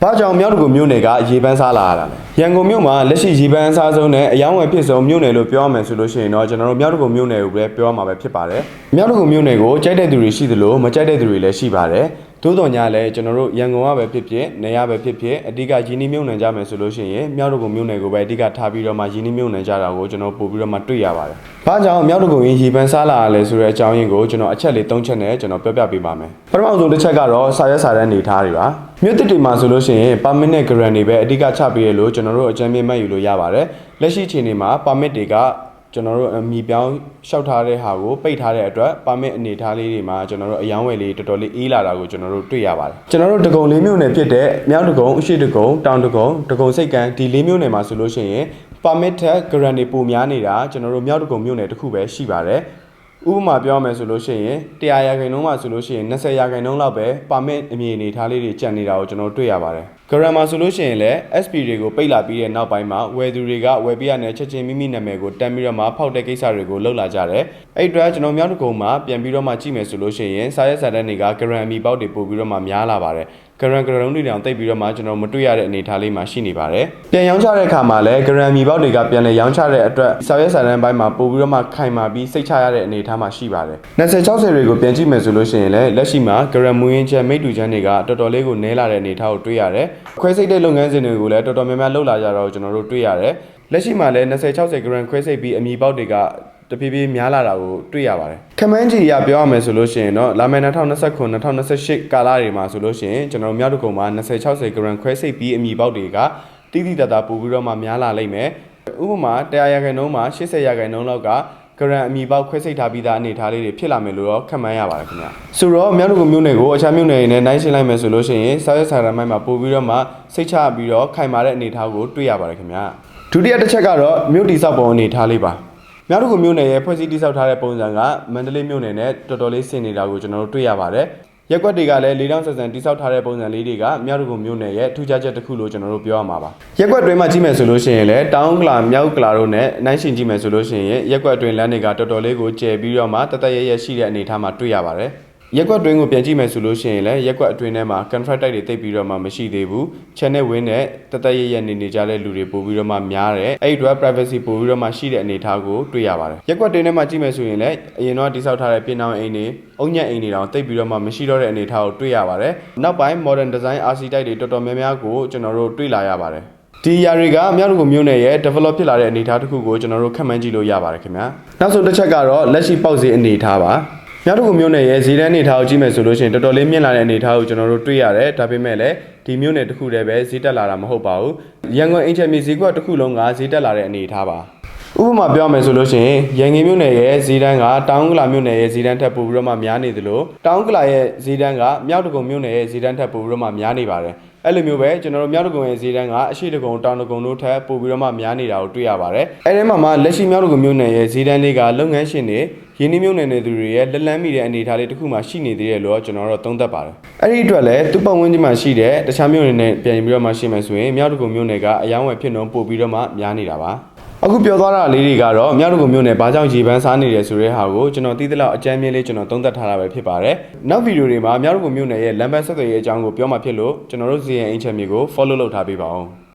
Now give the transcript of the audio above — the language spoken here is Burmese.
။ဘာကြောင့်မြောက်တကူမြို့နယ်ကရေပန်းစားလာရတာလဲ။ရန်ကုန်မြို့မှာလက်ရှိရေပန်းစားဆုံးနဲ့အယောင်းဝယ်ဖြစ်ဆုံးမြို့နယ်လို့ပြောရမယ်ဆိုလို့ရှိရင်တော့ကျွန်တော်တို့မြောက်တကူမြို့နယ်ကိုပဲပြောရမှာပဲဖြစ်ပါတယ်။မြောက်တကူမြို့နယ်ကိုကြိုက်တဲ့သူတွေရှိသလိုမကြိုက်တဲ့သူတွေလည်းရှိပါတယ်။ သို့တော်ညာလည်းကျွန်တော်တို့ရန်ကုန်ကပဲဖြစ်ဖြစ်နေရပဲဖြစ်ဖြစ်အဓိကရင်းနှီးမြှုပ်နှံကြမယ်ဆိုလို့ရှိရင်မြောက်တကူမြို့နယ်ကိုပဲအဓိကထားပြီးတော့မှရင်းနှီးမြှုပ်နှံကြတာကိုကျွန်တော်ပို့ပြီးတော့မှတွေ့ရပါတယ်။ဘာကြောင့်မြောက်တကူရင်ရေပန်းစားလာရလဲဆိုတဲ့အကြောင်းရင်းကိုကျွန်တော်အချက်လေး၃ချက်နဲ့ကျွန်တော်ပြောပြပေးပါမယ်။ပထမဆုံးတစ်ချက်ကတော့စာရွက်စာတမ်းအနေထားတွေပါ။မြို့တစ်တွေမှာဆိုလို့ရှိရင် permit နဲ့ grant တွေပဲအဓိကချပေးရလို့ကျွန်တော်တို့အကြမ်းမြင့်မှတ်ယူလို့ရပါတယ်။လက်ရှိအချိန်တွေမှာ permit တွေက ကျွန်တော်တို့အမီပြောင်းလျှောက်ထားတဲ့ဟာကိုပိတ်ထားတဲ့အတွက် permit အနေထားလေးတွေမှာကျွန်တော်တို့အယောင်းဝယ်လေးတော်တော်လေးအေးလာတာကိုကျွန်တော်တို့တွေ့ရပါတယ်ကျွန်တော်တို့တကုံလေးမြို့နယ်ဖြစ်တဲ့မြောက်တကုံအရှိတကုံတောင်တကုံတကုံစိတ်ကံဒီလေးမြို့နယ်မှာဆိုလို့ရှိရင် permit ထက် grant တွေပိုများနေတာကျွန်တော်တို့မြောက်တကုံမြို့နယ်တစ်ခုပဲရှိပါတယ်ဥပမာပြောမယ်ဆိုလို့ရှိရင်100ရာခိုင်နှုန်းမှာဆိုလို့ရှိရင်20ရာခိုင်နှုန်းလောက်ပဲ permit အမြင်အနေထားလေးတွေကြံနေတာကိုကျွန်တော်တို့တွေ့ရပါတယ် grammar ဆိုလို့ရှိရင်လည်း SP တွေကိုပိတ်လာပြီးတဲ့နောက်ပိုင်းမှာဝယ်သူတွေကဝယ်ပြရတဲ့ချက်ချင်းမိမိနာမည်ကိုတမ်းပြီးတော့မှဖောက်တဲ့ကိစ္စတွေကိုလုပ်လာကြတယ်။အဲ့အတွက်ကျွန်တော်မြောက်တကုံမှာပြန်ပြီးတော့မှကြည့်မယ်ဆိုလို့ရှိရင်စာရက်စာတမ်းတွေက gram အမီပေါက်တွေပို့ပြီးတော့မှများလာပါတယ်။ gram gram တွေတောင်တိတ်ပြီးတော့မှကျွန်တော်မတွေ့ရတဲ့အနေအထားလေးမှာရှိနေပါတယ်။ပြန်ရောင်းချတဲ့အခါမှာလည်း gram အမီပေါက်တွေကပြန်လဲရောင်းချတဲ့အတွက်စာရက်စာတမ်းပိုင်းမှာပို့ပြီးတော့မှခိုင်မာပြီးစိတ်ချရတဲ့အနေအထားမှာရှိပါတယ်။20 60တွေကိုပြန်ကြည့်မယ်ဆိုလို့ရှိရင်လည်းလက်ရှိမှာ gram မူရင်းချက်မိတ်တူချမ်းတွေကတော်တော်လေးကိုနည်းလာတဲ့အနေအထားကိုတွေ့ရတယ်။ခွဲစိတ်တဲ့လုပ်ငန်းစဉ်တွေကိုလည်းတော်တော်များများလှုပ်လာကြတော့ကျွန်တော်တို့တွေ့ရတယ်။လက်ရှိမှာလည်း20 60 gram ခွဲစိတ်ပြီးအမီပေါက်တွေကတဖြည်းဖြည်းများလာတာကိုတွေ့ရပါတယ်။ခမန်းကြီးရပြောရမယ်ဆိုလို့ရှိရင်တော့လာမယ့်2029 2028ကာလတွေမှာဆိုလို့ရှိရင်ကျွန်တော်တို့မြောက်တကုံမှာ20 60 gram ခွဲစိတ်ပြီးအမီပေါက်တွေကတိတိတတ်တာပို့ပြီးတော့မှများလာလိမ့်မယ်။ဥပမာ100ရာခိုင်နှုန်းမှာ80ရာခိုင်နှုန်းလောက်က ဂရန်အမီပေါက်ခွဲစိတ်ထားပြီးသားအနေထားလေးတွေဖြစ်လာမယ်လို့တော့ခန့်မှန်းရပါတယ်ခင်ဗျာဆိုတော့မြောက်တကူမြို့နယ်ကိုအခြားမြို့နယ်တွေနဲ့နှိုင်းယှဉ်လိုက်မယ်ဆိုလို့ရှိရင်စာရွက်စာတမ်းပိုင်းမှာပို့ပြီးတော့မှစိတ်ချပြီးတော့ခိုင်မာတဲ့အနေထားကိုတွေ့ရပါတယ်ခင်ဗျာဒုတိယတစ်ချက်ကတော့မြို့တိဆောက်ပုံအနေထားလေးပါမြောက်တကူမြို့နယ်ရဲ့ဖွဲ့စည်းတိဆောက်ထားတဲ့ပုံစံကမန္တလေးမြို့နယ်နဲ့တော်တော်လေးဆင်နေတာကိုကျွန်တော်တို့တွေ့ရပါတယ် ရက်ွက်တွေကလည်း၄တောင်ဆက်ဆန်တိဆောက်ထားတဲ့ပုံစံလေးတွေကမြောက်တကူမြို့နယ်ရဲ့ထူးခြားချက်တစ်ခုလို့ကျွန်တော်တို့ပြောရမှာပါရက်ွက်တွင်းမှာကြည့်မယ်ဆိုလို့ရှိရင်လည်းတောင်ကလာမြောက်ကလာတို့နဲ့နှိုင်းရှင်ကြည့်မယ်ဆိုလို့ရှိရင်ရက်ွက်တွင်းလမ်းတွေကတော်တော်လေးကိုကျယ်ပြီးတော့မှတသက်ရရရှိတဲ့အနေအထားမှာတွေ့ရပါတယ် ရက်ကွက်တွင်းကိုပြန်ကြည့်မယ်ဆိုလို့ရှိရင်လည်းရက်ကွက်အတွင်းထဲမှာ contract တိုက်တွေတိတ်ပြီးတော့မှမရှိသေးဘူး channel win နဲ့တသက်ရရနေနေကြတဲ့လူတွေပို့ပြီးတော့မှများတယ်အဲ့ဒီအတွက် privacy ပို့ပြီးတော့မှရှိတဲ့အနေအထားကိုတွေ့ရပါတယ်ရက်ကွက်တွင်းထဲမှာကြည့်မယ်ဆိုရင်လည်းအရင်တော့တိစောက်ထားတဲ့ပြင်အောင်အိမ်တွေအုံညက်အိမ်တွေတောင်တိတ်ပြီးတော့မှမရှိတော့တဲ့အနေအထားကိုတွေ့ရပါတယ်နောက်ပိုင်း modern design RC တိုက်တွေတော်တော်များများကိုကျွန်တော်တို့တွေ့လာရပါတယ်ဒီຢာတွေကမြောက်တကူမြို့နယ်ရဲ့ develop ဖြစ်လာတဲ့အနေအထားတစ်ခုကိုကျွန်တော်တို့ခန့်မှန်းကြည့်လို့ရပါတယ်ခင်ဗျာနောက်ဆုံးတစ်ချက်ကတော့လက်ရှိပေါက်ဈေးအနေအထားပါ မြောက်တကူမြို့နယ်ရဲ့ဈေးတန်းအနေအထားကိုကြည့်မယ်ဆိုလို့ရှိရင်တော်တော်လေးမြင့်လာတဲ့အနေအထားကိုကျွန်တော်တို့တွေ့ရတယ်ဒါပေမဲ့လည်းဒီမြို့နယ်တစ်ခုတည်းပဲဈေးတက်လာတာမဟုတ်ပါဘူးရန်ကုန်အင်ချယ်မြေဈေးကွက်တစ်ခုလုံးကဈေးတက်လာတဲ့အနေအထားပါဥပမာပြောမယ်ဆိုလို့ရှိရင်ရန်ကုန်မြို့နယ်ရဲ့ဈေးတန်းကတောင်ဥက္ကလာမြို့နယ်ရဲ့ဈေးတန်းထက်ပိုပြီးတော့မှများနေသလိုတောင်ဥက္ကလာရဲ့ဈေးတန်းကမြောက်တကုံမြို့နယ်ရဲ့ဈေးတန်းထက်ပိုပြီးတော့မှများနေပါတယ် အဲ့လိုမျိုးပဲကျွန်တော်တို့မြောက်တကုံရဲ့ဈေးတန်းကအရှိတကုံတောင်တကုံတို့ထက်ပိုပြီးတော့မှများနေတာကိုတွေ့ရပါတယ်အဲ့ဒီမှာမှလက်ရှိမြောက်တကုံမြို့နယ်ရဲ့ဈေးတန်းလေးကလုပ်ငန်းရှင်တွေရင်းနှီးမြှုပ်နှံနေသူတွေရဲ့လက်လန်းမိတဲ့အနေအထားလေးတစ်ခုမှရှိနေသေးတယ်လို့ကျွန်တော်တို့သုံးသပ်ပါတယ်အဲ့ဒီအတွက်လည်းသူ့ပတ်ဝန်းကျင်မှာရှိတဲ့တခြားမြို့နယ်နဲ့ပြန်ပြီးတော့မှရှင်းမယ်ဆိုရင်မြောက်တကုံမြို့နယ်ကအယောင်းဝယ်ဖြစ်နှုန်းပို့ပြီးတော့မှများနေတာပါ အခုပြောသွားတာလေးတွေကတော့မြောက်တကုံမြို့နယ်ဘာကြောင့်ရေပန်းစားနေတယ်ဆိုတဲ့ဟာကိုကျွန်တော်သိသလောက်အကြမ်းမြင်လေးကျွန်တော်သုံးသပ်ထားတာပဲဖြစ်ပါတယ်။နောက်ဗီဒီယိုတွေမှာမြောက်တကုံမြို့နယ်ရဲ့လမ်းပန်းဆက်သွယ်ရေးအကြောင်းကိုပြောမှဖြစ်လို့ကျွန်တော်တို့ ZN အင်ချန်မြေကို follow လုပ်ထားပေးပါဦး။